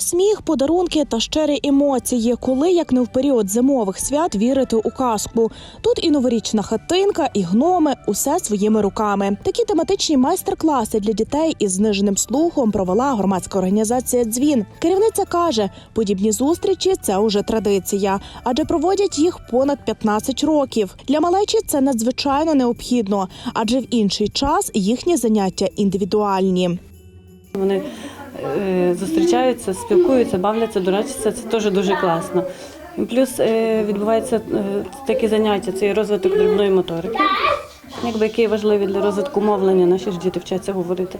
Сміх, подарунки та щирі емоції, коли як не в період зимових свят вірити у казку. Тут і новорічна хатинка, і гноми, усе своїми руками. Такі тематичні майстер-класи для дітей із зниженим слухом провела громадська організація Дзвін. Керівниця каже, подібні зустрічі це уже традиція, адже проводять їх понад 15 років. Для малечі це надзвичайно необхідно, адже в інший час їхні заняття індивідуальні. Вони зустрічаються, спілкуються, бавляться, дурачаться. Це теж дуже класно. Плюс відбувається е, такі заняття, це розвиток дрібної моторики, якби який важливий для розвитку мовлення. Наші ж діти вчаться говорити.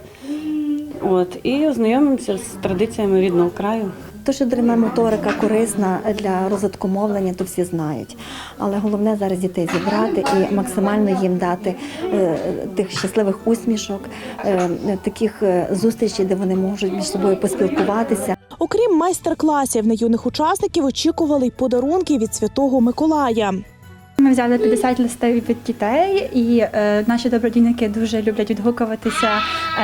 От і ознайомимося з традиціями рідного краю. То, що дрібна моторика корисна для розвитку мовлення, то всі знають. Але головне зараз дітей зібрати і максимально їм дати е, тих щасливих усмішок, е, таких е, зустрічей, де вони можуть між собою поспілкуватися. Окрім майстер-класів, на юних учасників очікували й подарунки від святого Миколая. Ми взяли 50 листів від дітей, і е, наші добродійники дуже люблять відгукуватися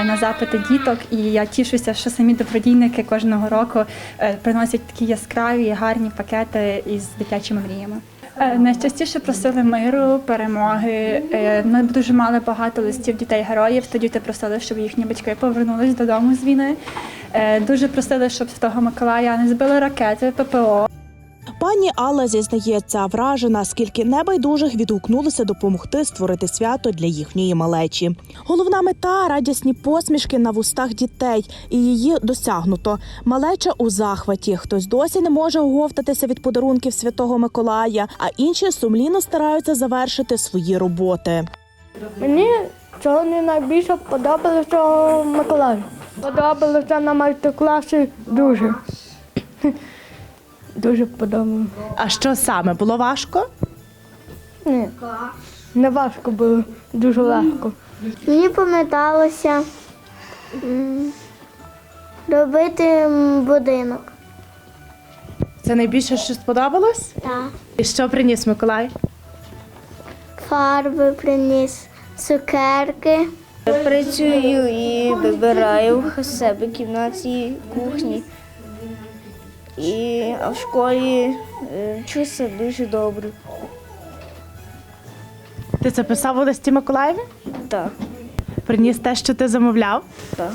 е, на запити діток. І я тішуся, що самі добродійники кожного року е, приносять такі яскраві, гарні пакети із дитячими мріями. Е, Найчастіше просили миру, перемоги. Ми дуже мали багато листів дітей-героїв. То діти просили, щоб їхні батьки повернулись додому з війни. Дуже просили, щоб з того Миколая не збили ракети, ППО. Пані Алла зізнається, вражена, скільки небайдужих відгукнулися допомогти створити свято для їхньої малечі. Головна мета радісні посмішки на вустах дітей, і її досягнуто. Малеча у захваті. Хтось досі не може оговтатися від подарунків святого Миколая, а інші сумлінно стараються завершити свої роботи. Мені цього не найбільше подобалося Миколаю. Подобалося на майстер-класі дуже. Дуже подобалося. А що саме було важко? Ні, не важко було, дуже легко. Мені пам'яталося м, робити м, будинок. Це найбільше що сподобалось? Так. І що приніс Миколай? Фарби приніс, цукерки. Працюю і вибираю в себе кімнаті кухні. І в школі е, вчуся дуже добре. Ти це писав у листі Миколаєві? Так, Приніс те, що ти замовляв? так.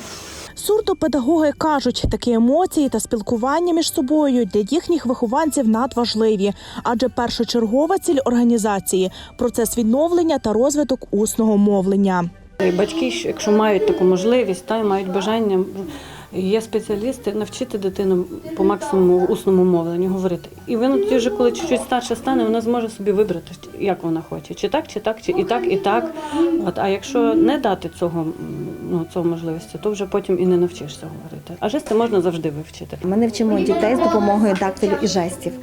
Сурдопедагоги кажуть, такі емоції та спілкування між собою для їхніх вихованців надважливі, адже першочергова ціль організації процес відновлення та розвиток усного мовлення. І батьки, що- якщо мають таку можливість, та й мають бажання, є спеціалісти навчити дитину по максимуму усному мовленню говорити. І вона вже, коли чуть старше стане, вона зможе собі вибрати, як вона хоче, чи так, чи так, чи і так, і так. От а якщо не дати цього ну цього можливості, то вже потім і не навчишся говорити. А жести можна завжди вивчити. Ми не вчимо дітей з допомогою дактилю і жестів.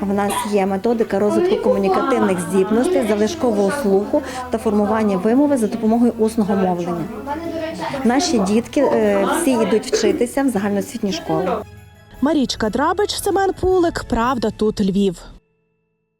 В нас є методика розвитку комунікативних здібностей, залишкового слуху та формування вимови за допомогою усного мовлення. Наші дітки е, всі йдуть вчитися в загальноосвітні школи. Марічка Драбич, Семен Пулик. Правда, тут Львів.